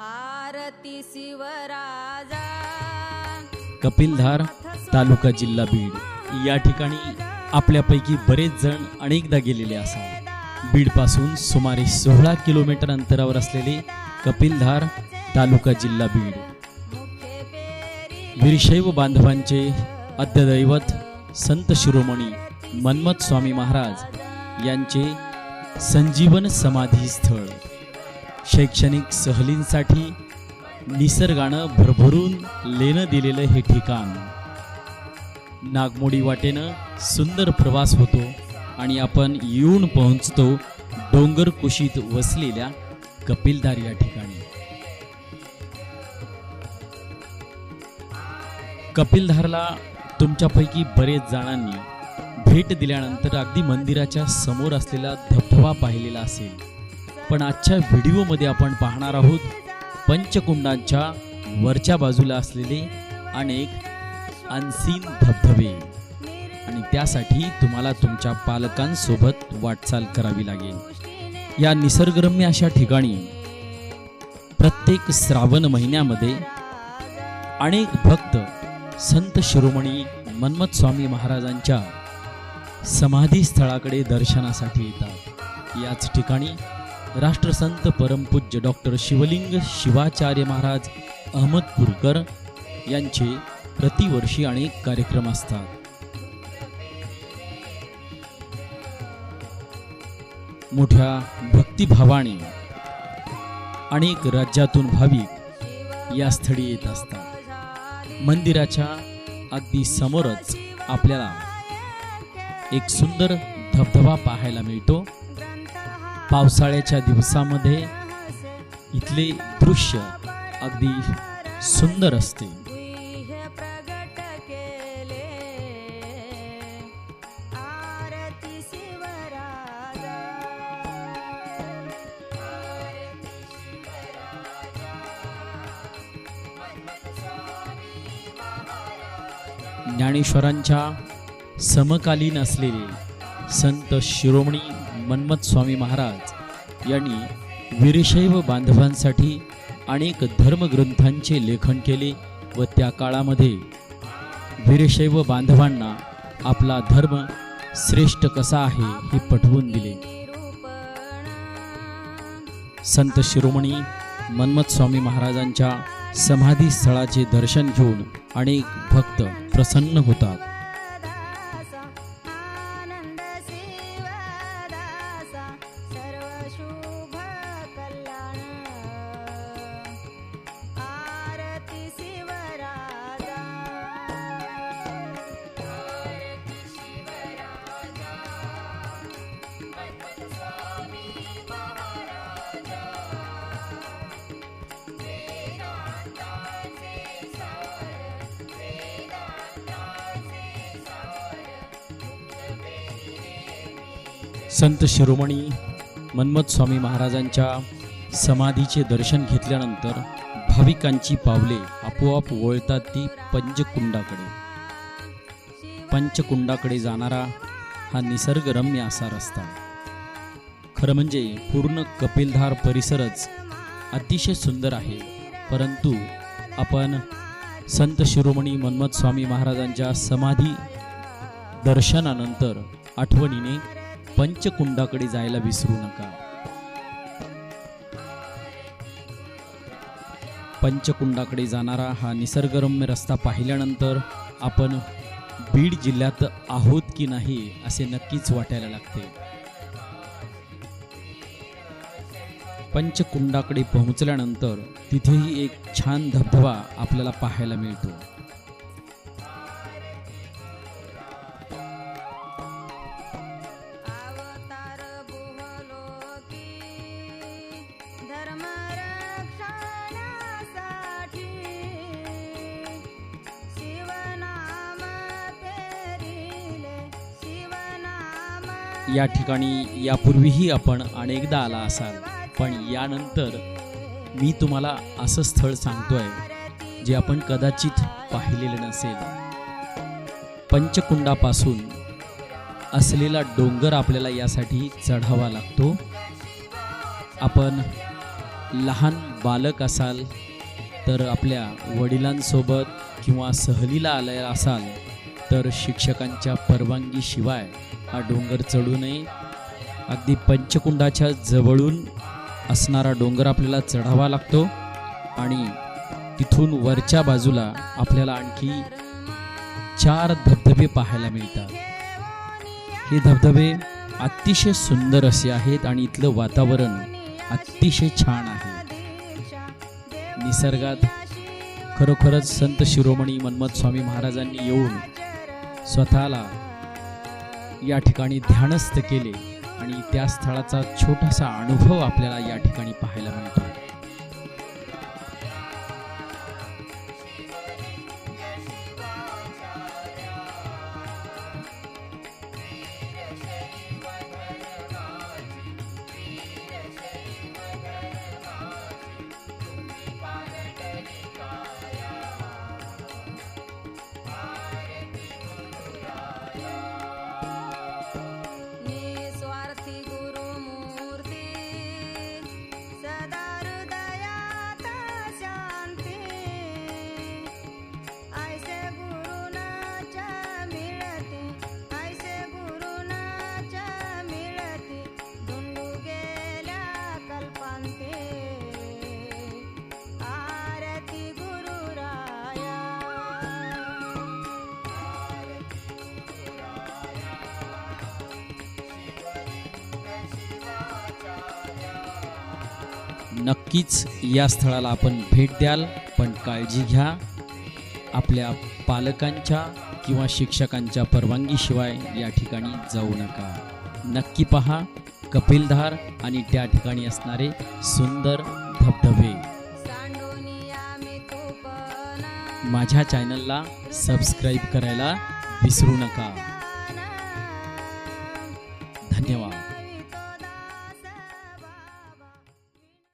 आरती शिवराजा. कपिलधार तालुका जिल्हा बीड. या ठिकाणी आपल्यापैकी बरेच जण अनेकदा गेलेले असाल बीडपासून सुमारे सोळा किलोमीटर अंतरावर असलेले कपिलधार तालुका जिल्हा बीड. वीरशैव बांधवांचे अद्यदैवत संत शिरोमणी मन्मथ स्वामी महाराज यांचे संजीवन समाधी स्थळ. शैक्षणिक सहलींसाठी निसर्गानं भरभरून लेणं दिलेलं हे ठिकाण. नागमोडी वाटेनं सुंदर प्रवास होतो आणि आपण येऊन पोहोचतो डोंगर कुशीत वसलेल्या कपिलधार या ठिकाणी. कपिलधारला तुमच्यापैकी बरेच जणांनी भेट दिल्यानंतर अगदी मंदिराच्या समोर असलेला धबधबा पाहिलेला असेल. पण आजच्या व्हिडिओमध्ये आपण पाहणार आहोत पंचकुंडांच्या वरच्या बाजूला असलेले अनेक अनसीन धबधबे. आणि त्यासाठी तुम्हाला तुमच्या पालकांसोबत वाटचाल करावी लागेल. या निसर्गरम्य अशा ठिकाणी प्रत्येक श्रावण महिन्यामध्ये अनेक भक्त संत शिरोमणी मन्मथ स्वामी महाराजांच्या समाधी स्थळाकडे दर्शनासाठी येतात. याच ठिकाणी राष्ट्रसंत परमपूज्य डॉक्टर शिवलिंग शिवाचार्य महाराज अहमदपूरकर यांचे प्रतिवर्षी अनेक कार्यक्रम असतात. मोठ्या भक्तिभावाने अनेक राज्यातून भाविक या स्थळी येत असतात. मंदिराच्या अगदी समोरच आपल्याला एक सुंदर धबधबा पाहायला मिळतो. पावसाळ्याच्या दिवसामध्ये इथले दृश्य अगदी सुंदर असते. आरती ज्ञानेश्वरांच्या समकालीन असलेले संत शिरोमणी मन्मथ स्वामी महाराज यांनी वीरशैव बांधवांसाठी अनेक धर्मग्रंथांचे लेखन केले व त्या काळामध्ये वीरशैव बांधवांना आपला धर्म श्रेष्ठ कसा आहे हे पटवून दिले. संत शिरोमणी मन्मथ स्वामी महाराजांच्या समाधी स्थळाचे दर्शन घेऊन अनेक भक्त प्रसन्न होतात. संत शिरोमणी मन्मथ स्वामी महाराजांच्या समाधीचे दर्शन घेतल्यानंतर भाविकांची पावले आपोआप वळतात ती पंचकुंडाकडे. पंचकुंडाकडे जाणारा हा निसर्गरम्य असा रस्ता. खरं म्हणजे पूर्ण कपिलधार परिसरच अतिशय सुंदर आहे. परंतु आपण संत शिरोमणी मन्मथ स्वामी महाराजांच्या समाधी दर्शनानंतर आठवणीने पंचकुंडाकडे जायला विसरू नका. पंचकुंडाकडे जाणारा हा निसर्गरम्य रस्ता पाहिल्यानंतर आपण बीड जिल्ह्यात आहोत की नाही असे नक्कीच वाटायला लागते. पंचकुंडाकडे पोहोचल्यानंतर तिथेही एक छान धबधबा आपल्याला पाहायला मिळतो. या ठिकाणी यापूर्वीही आपण अनेकदा आला असाल पण यानंतर मी तुम्हाला असं स्थळ सांगतोय जे आपण कदाचित पाहिलेलं नसेल. पंचकुंडापासून असलेला डोंगर आपल्याला यासाठी चढावा लागतो. आपण लहान बालक असाल तर आपल्या वडिलांसोबत किंवा सहलीला आले असाल तर शिक्षकांच्या परवानगीशिवाय हा डोंगर चढू नये. अगदी पंचकुंडाच्या जवळून असणारा डोंगर आपल्याला चढावा लागतो आणि तिथून वरच्या बाजूला आपल्याला आणखी चार धबधबे पाहायला मिळतात. हे धबधबे अतिशय सुंदर असे आहेत आणि इथलं वातावरण अतिशय छान आहे. निसर्गात खरोखरच संत शिरोमणी मन्मथ स्वामी महाराजांनी येऊन स्वतःला या ठिकाणी ध्यानस्थ केले आणि त्या स्थळाचा छोटासा अनुभव आपल्याला या ठिकाणी पाहायला मिळतो. नक्कीच या स्थळाला आपण भेट द्याल पण काळजी घ्या. आपल्या पालकांच्या किंवा शिक्षकांच्या परवानगीशिवाय या ठिकाणी जाऊ नका. नक्की पहा कपिलधार आणि त्या ठिकाणी असणारे सुंदर धबधबे. माझ्या चॅनलला सबस्क्राईब करायला विसरू नका.